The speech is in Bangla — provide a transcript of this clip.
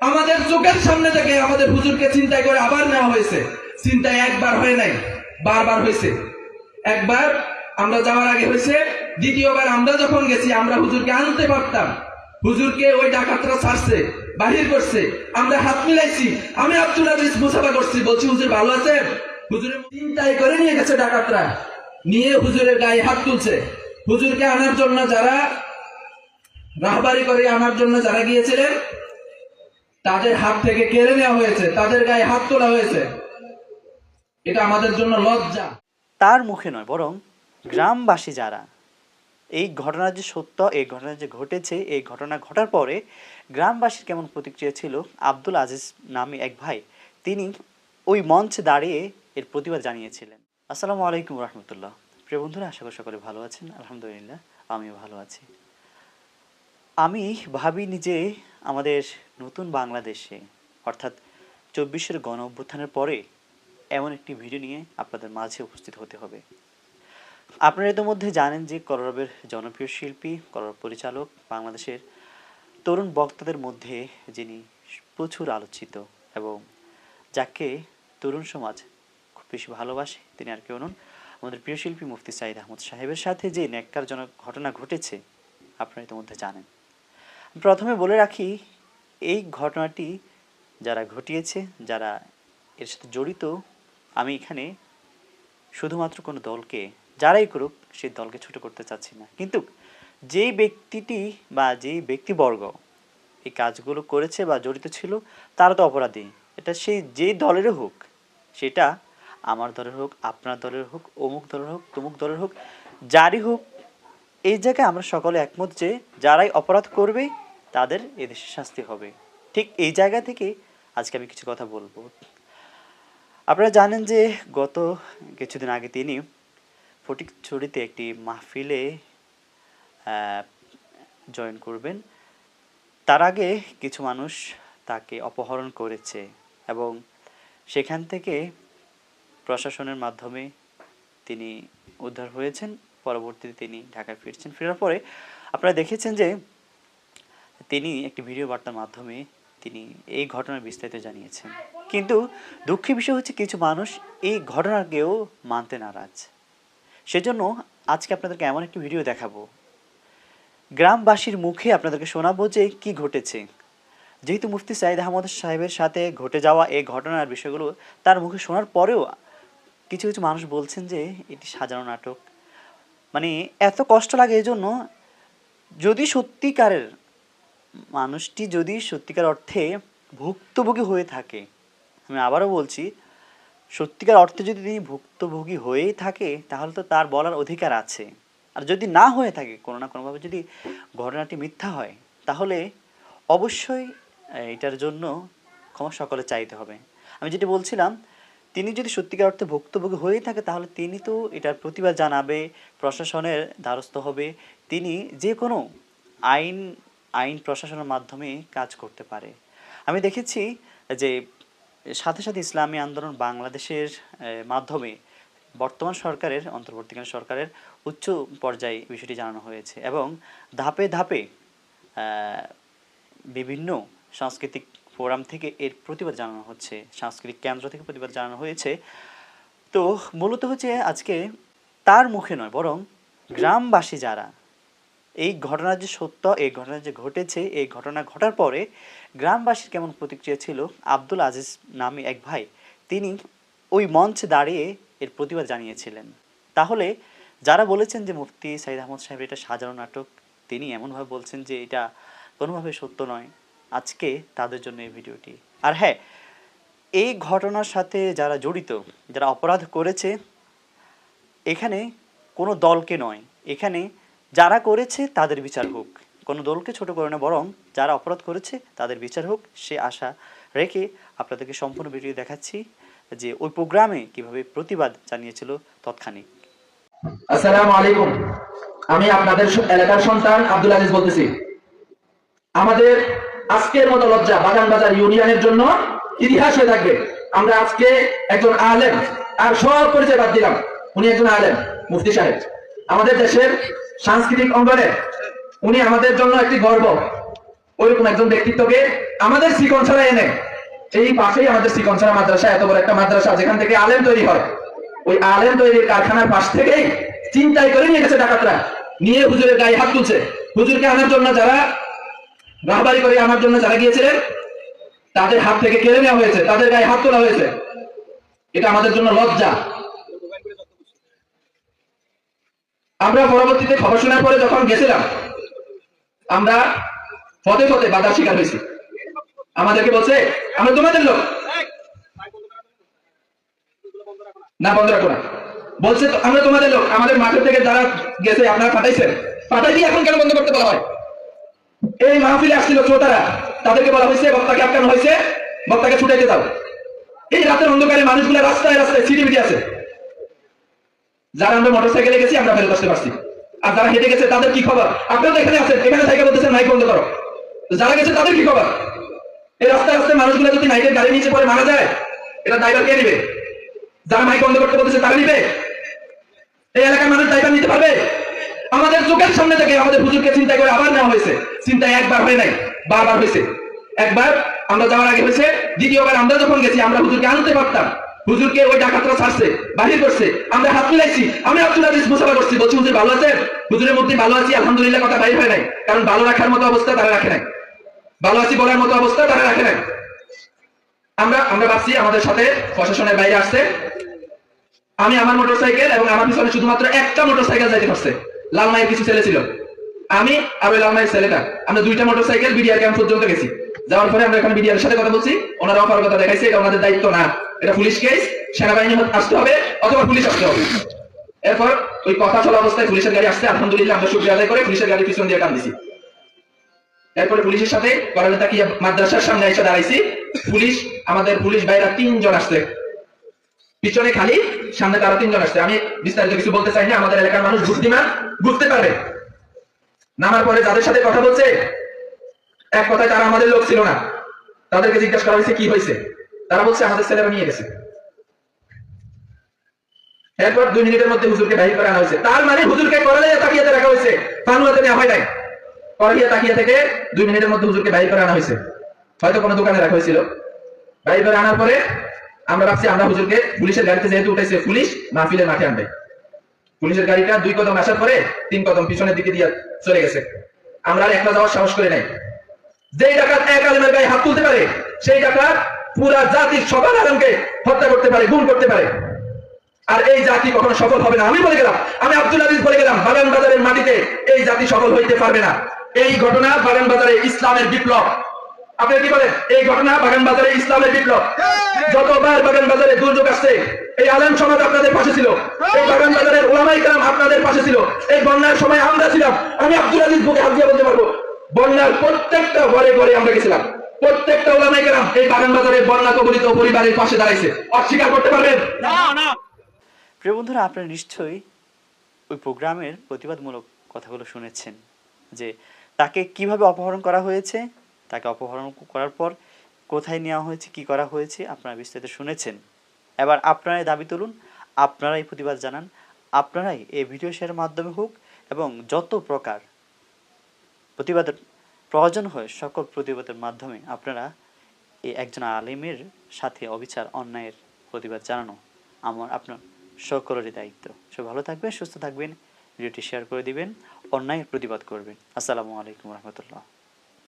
আমাদের চোখের সামনে থেকে আমাদের হুজুরকে চিন্তায় করে আবার নেওয়া হয়েছে। চিন্তায় একবার হয় নাই, বারবার হয়েছে। একবার আমরা যাওয়ার আগে হয়েছে, দ্বিতীয়বার আমরা যখন গেছি, আমরা হুজুরকে আনতে পারতাম। হুজুরকে ওই ডাকাতরা ছাড়ছে, বাহির করছে। আমরা হাত মিলাইছি, আমি আব্দুল আজিজ মুসাফা করছি, বলছি, হুজুর ভালো আছেন? হুজুরের চিন্তায় করে নিয়ে গেছে ডাকাতরা। নিয়ে হুজুরের গায়ে হাত তুলছে। হুজুরকে আনার জন্য যারা রাহবারি করে আনার জন্য যারা গিয়েছিলেন তাদের হাত থেকে কেড়ে নেওয়া হয়েছে, তাদের গায়ে হাত তোলা হয়েছে। এটা আমাদের জন্য লজ্জা। তার মুখে নয়, বরং গ্রামবাসী যারা এই ঘটনার যে সত্য, এই ঘটনা যে ঘটেছে, এই ঘটনা ঘটার পরে গ্রামবাসীর কেমন প্রতিক্রিয়া ছিল, আব্দুল আজিজ নামে এক ভাই, তিনি ওই মঞ্চে দাঁড়িয়ে এর প্রতিবাদ জানিয়েছিলেন। আসসালামু আলাইকুম রহমতুল্লাহ। প্রিয় বন্ধুরা, আশা করি সকলে ভালো আছেন, আলহামদুলিল্লাহ, আমিও ভালো আছি। আমি ভাবিনি যে আমাদের নতুন বাংলাদেশে, অর্থাৎ চব্বিশের গণ অভ্যুত্থানের পরে এমন একটি ভিডিও নিয়ে আপনাদের মাঝে উপস্থিত হতে হবে। আপনারা ইতিমধ্যে জানেন যে কলরবের জনপ্রিয় শিল্পী কলরব পরিচালক, বাংলাদেশের তরুণ বক্তাদের মধ্যে যিনি প্রচুর আলোচিত এবং যাকে তরুণ সমাজ খুব বেশি ভালোবাসে, তিনি আর কেউ নন, আমাদের প্রিয় শিল্পী মুফতি সাইদ আহমদ সাহেবের সাথে যে ন্যাক্কারজনক ঘটনা ঘটেছে, আপনারা ইতিমধ্যে জানেন। প্রথমে বলে রাখি, এই ঘটনাটি যারা ঘটিয়েছে, যারা এর সাথে জড়িত, আমি এখানে শুধুমাত্র কোনো দলকে, যারাই করুক, সেই দলকে ছোট করতে চাচ্ছি না। কিন্তু যেই ব্যক্তিটি বা যেই ব্যক্তিবর্গ এই কাজগুলো করেছে বা জড়িত ছিল, তারা তো অপরাধী। এটা সেই যেই দলেরও হোক, সেটা আমার দলের হোক, আপনার দলের হোক, অমুক দলের হোক, তমুক দলের হোক, যারই হোক, এই জায়গায় আমরা সকলে একমত যে যারাই অপরাধ করবে তাদের এদেশে শাস্তি হবে। ঠিক এই জায়গা থেকে আজকে আমি কিছু কথা বলব। আপনারা জানেন যে গত কিছুদিন আগে তিনি ফটিকছড়িতে একটি মাহফিলে জয়েন করবেন। তার আগে কিছু মানুষ তাকে অপহরণ করেছে এবং সেখান থেকে প্রশাসনের মাধ্যমে তিনি উদ্ধার হয়েছেন। পরবর্তীতে তিনি ঢাকায় ফিরছেন। ফেরার পরে আপনারা দেখেছেন যে তিনি একটি ভিডিও বার্তার মাধ্যমে তিনি এই ঘটনার বিস্তারিত জানিয়েছেন। কিন্তু দুঃখের বিষয় হচ্ছে কিছু মানুষ এই ঘটনাকেও মানতে নারাজ। সেজন্য আজকে আপনাদেরকে এমন একটি ভিডিও দেখাবো। গ্রামবাসীর মুখে আপনাদেরকে শোনাবো যে কি ঘটেছে। যেহেতু মুফতি সাইদ আহমদ সাহেবের সাথে ঘটে যাওয়া এই ঘটনার বিষয়গুলো তার মুখে শোনার পরেও কিছু কিছু মানুষ বলছেন যে এটি সাজানো নাটক। মানে এত কষ্ট লাগে এই জন্য যদি সত্যিকারের মানুষটি যদি সত্যিকার অর্থে ভুক্তভোগী হয়ে থাকে, আমি আবারও বলছি, সত্যিকার অর্থে যদি তিনি ভুক্তভোগী হয়েই থাকে, তাহলে তো তার বলার অধিকার আছে। আর যদি না হয়ে থাকে, কোনো না কোনোভাবে যদি ঘটনাটি মিথ্যা হয়, তাহলে অবশ্যই এটার জন্য ক্ষমা সকলে চাইতে হবে। আমি যেটি বলছিলাম, তিনি যদি সত্যিকার অর্থে ভুক্তভোগী হয়েই থাকে, তাহলে তিনি তো এটার প্রতিবাদ জানাবে, প্রশাসনের দ্বারস্থ হবে। তিনি যে কোনো আইন আইন প্রশাসনের মাধ্যমে কাজ করতে পারে। আমি দেখেছি যে সাথে সাথে ইসলামী আন্দোলন বাংলাদেশের মাধ্যমে বর্তমান সরকারের, অন্তর্বর্তীকালীন সরকারের উচ্চ পর্যায়ে বিষয়টি জানানো হয়েছে এবং ধাপে ধাপে বিভিন্ন সাংস্কৃতিক ফোরাম থেকে এর প্রতিবাদ জানানো হচ্ছে, সাংস্কৃতিক কেন্দ্র থেকে প্রতিবাদ জানানো হয়েছে। তো মূলত হচ্ছে আজকে তার মুখে নয়, বরং গ্রামবাসী যারা এই ঘটনার যে সত্য, এই ঘটনা যে ঘটেছে, এই ঘটনা ঘটার পরে গ্রামবাসীর কেমন প্রতিক্রিয়া ছিল? আব্দুল আজিজ নামে এক ভাই, তিনি ওই মঞ্চে দাঁড়িয়ে এর প্রতিবাদ জানিয়েছিলেন। তাহলে যারা বলেছেন যে মুফতি সাইদ আহমদ সাহেব এটা সাজানো নাটক, তিনি এমনভাবে বলছেন যে এটা কোনোভাবে সত্য নয়। আজকে তাদের জন্য এই ভিডিওটি। আর হ্যাঁ এই ঘটনার সাথে যারা জড়িত, যারা অপরাধ করেছে, এখানে কোনো দলকে নয়। এখানে যারা করেছে তাদের বিচার হোক। কোনো দলকে ছোট করে না, বরং যারা অপরাধ করেছে তাদের বিচার হোক। সে আশা রেখে আপনাদেরকে সম্পূর্ণ ভিডিও দেখাচ্ছি যে ওই প্রোগ্রামে কীভাবে প্রতিবাদ জানিয়েছিল তৎক্ষণিক। আসসালামু আলাইকুম। আমি আপনাদের এলাকার সন্তান আব্দুল আজিজ বলতেছি। আমাদের আজকের মতো লজ্জা বাগান বাজার ইউনিয়নের জন্য ইতিহাস হয়ে থাকবে। আমরা আজকে একজন আলেম, আর সব পরিচয় বাদ দিলাম। উনি একজন আলেম, মুফতি সাহেব। আমাদের দেশের সাংস্কৃতিক অঙ্গনে উনি আমাদের জন্য একটি গর্ব। ওইরকম একজন ব্যক্তিত্বকে আমাদের শ্রীকঞ্ছারা এনে এই পাশেই আমাদের শ্রীকঞ্ছারা মাদ্রাসা, এত বড় একটা মাদ্রাসা, যেখান থেকে আলেম তৈরি হয়। ওই আলেম তৈরির কারখানার পাশ থেকেই চিন্তাই করে নিয়ে গেছে ডাকাতরা। নিয়ে হুজুরের গায়ে হাত তুলছে। হুজুরকে আনার জন্য যারা রাহবারি করে আনার জন্য যারা গিয়েছিলেন, তাদের হাত থেকে কেড়ে নেওয়া হয়েছে, তাদের গায়ে হাত তোলা হয়েছে। এটা আমাদের জন্য লজ্জা। আমরা পরবর্তীতে খবর শোনার পরে যখন গেছিলাম, আমরা পথে পথে বাধার শিকার হয়েছি। আমাদেরকে বলছে, আমরা তোমাদের লোক। না, বন্ধ রাখো না। বলছে, আমরা তোমাদের লোক। আমাদের মাঠের থেকে যারা গেছে, আপনারা পাঠাইছেন। পাঠাই দিয়ে এখন কেন বন্ধ করতে বলা হয়? এই মাহফিলে আসছিল শ্রোতারা। তাদেরকে বলা হয়েছে, বক্তাকে আটকানো হয়েছে। বক্তাকে ছুটাইতে দাও। এই রাতের অন্ধকারে মানুষগুলো রাস্তায় রাস্তায় সিটিবিটি আছে। যারা আমরা মোটর সাইকেলে গেছি, আমরা ফেরত আসতে পারছি। আর যারা হেঁটে গেছে, তাদের কি খবর? আপনারা এখানে আছেন, এখানে সাইকেল বলতেছেন মাইক বন্ধ করো। যারা গেছে, তাদের কি খবর? এই রাস্তায় রাস্তায় মানুষগুলো যদি নাইটের গাড়ি নিচে পরে মারা যায়, এটা ড্রাইভার কে নিবে? যারা মাইক বন্ধ করতে বলতেছে, তারা নিবে? এই এলাকার মানুষ দায়িত্ব নিতে পারবে? আমাদের চোখের সামনে থেকে আমাদের হুজুরকে চিন্তা করে আবার নেওয়া হয়েছে। চিন্তায় একবার হয় নাই, বারবার হয়েছে। একবার আমরা যাওয়ার আগে হয়েছে, দ্বিতীয়বার আমরা যখন গেছি, আমরা হুজুরকে আনতে পারতাম। হুজুরকে ওই ডাকাতরা ছাড়ছে, বাহির করছে। আমরা হাত মিলাইছি, আমি আব্দুল আজিজ মুসাফা করছি। বলছি, হুজুর, ভালো আছেন? হুজুরের মধ্যে ভালো আছি, আলহামদুলিল্লাহ, কথা বাইর হয় নাই। কারণ ভালো রাখার মতো অবস্থা তারা রাখে নাই। ভালো আছি বলার মতো অবস্থা তারা রাখে নাই। আমরা আমরা ভাবছি আমাদের সাথে প্রশাসনের বাইরে আসছে। আমি আমার মোটরসাইকেল এবং আমার পিছনে শুধুমাত্র একটা মোটরসাইকেল যাইতে পারছে। লাল মায়ের কিছু ছেলে ছিল। আমি আর ওই লাল মায়ের ছেলেটা। আমরা দুইটা মোটরসাইকেল বিডিআর ক্যাম্প পর্যন্ত গেছি। যাওয়ার পরে আমরা এখানে বিডিআর সাথে কথা বলছি। ওনারা অপারগতা দেখাইছে, এটা ওনাদের দায়িত্ব না। এটা পুলিশ কেস সেনাবাহিনী আসতে হবে, অথবা পুলিশ আসতে হবে। এরপর ওই কথা চলা অবস্থায় পুলিশের গাড়ি আলহামদুলিল্লাহ আমরা শুক্রিয়া আদায় করে পুলিশের গাড়ির পিছন দিয়ে টান দিছি এরপরে পুলিশের সাথে তাকিয়া মাদ্রাসার সামনে এসে দাঁড়াইছি। পুলিশ, আমাদের পুলিশ ভাইরা তিনজন আসছে। পিছনে খালি, সামনে তারা তিনজন আসছে। আমি বিস্তারিত কিছু বলতে চাই না, আমাদের এলাকার মানুষ বুদ্ধিমান, বুঝতে পারবে। নামার পরে যাদের সাথে কথা বলছে, এক কথায় তারা আমাদের লোক ছিল না। তাদেরকে জিজ্ঞাসা করা হয়েছে, কি হয়েছে? তারা বলছে আমাদের ছেলেরা নিয়ে গেছে। এরপর দুই মিনিটের মধ্যে হুজুরকে বাহির করে হয়েছে। তার মানে হুজুরকে করালে তাকিয়াতে রাখা হয়েছে ফানুয়াতে নেওয়া হয় নাই। করালিয়া তাকিয়া থেকে দুই মিনিটের মধ্যে হুজুরকে বাহির করে আনা হয়েছে। হয়তো কোনো দোকানে রাখা হয়েছিল। বাহির করে আনার পরে আমরা ভাবছি, আমরা হুজুরকে পুলিশের গাড়িতে যেহেতু উঠেছে পুলিশ মাহফিলের মাঠে আনবে। পুলিশের গাড়িটা দুই কদম আসার পরে তিন কদম পিছনের দিকে দিয়ে চলে গেছে। আমরা আর একলা যাওয়ার সাহস করে নাই। যেই ডাকাত এক আলমের গায়ে হাত তুলতে পারে, সেই ডাকাত পুরা জাতির সবার আলমকে হত্যা করতে পারে, গুম করতে পারে। আর এই জাতি কখনো সফল হবে না। আমি বলে গেলাম, আমি আব্দুল আজিজ বলে গেলাম, বাগান বাজারের মাটিতে এই জাতি সফল হইতে পারবে না। এই ঘটনা বাগান বাজারে ইসলামের বিপ্লব। আপনি কি বলেন? এই ঘটনা বাগান বাজারে ইসলামের বিপ্লব। যতবার বাগান বাজারে দুর্যোগ আসছে, এই আলেম সমাজ আপনাদের পাশে ছিল। এই বাগান বাজারের ওলামাই কালাম আপনাদের পাশে ছিল। এই বন্যার সময় আমরা ছিলাম। আমি আব্দুল আজিজ বুকে হাত দিয়ে বলতে পারব, বন্যার প্রত্যেকটা ঘরে ঘরে আমরা গেছিলাম। প্রত্যেকটা ওলামাই কালাম এই বাগান বাজারে বন্যা কবলিত পরিবারের পাশে দাঁড়াইছে। অস্বীকার করতে পারবেন? না না। প্রিয় বন্ধুরা, আপনারা নিশ্চয়ই ওই প্রোগ্রামের প্রতিবাদমূলক কথাগুলো শুনেছেন যে তাকে কীভাবে অপহরণ করা হয়েছে, তাকে অপহরণ করার পর কোথায় নেওয়া হয়েছে, কি করা হয়েছে, আপনারা বিস্তারিত শুনেছেন। এবার আপনারাই দাবি তুলুন, আপনারাই প্রতিবাদ জানান, আপনারাই এই ভিডিও শেয়ারের মাধ্যমে হোক এবং যত প্রকার প্রতিবাদের প্রয়োজন হয় সকল প্রতিবাদের মাধ্যমে। আপনারা এই একজন আলিমের সাথে অবিচার, অন্যায়ের প্রতিবাদ জানানো আমার, আপনার সকলেরই দায়িত্ব। সব ভালো থাকবেন, সুস্থ থাকবেন, ভিডিওটি শেয়ার করে দিবেন, অন্যায়ের প্রতিবাদ করবেন। আসসালামু আলাইকুম রহমতুল্লাহ।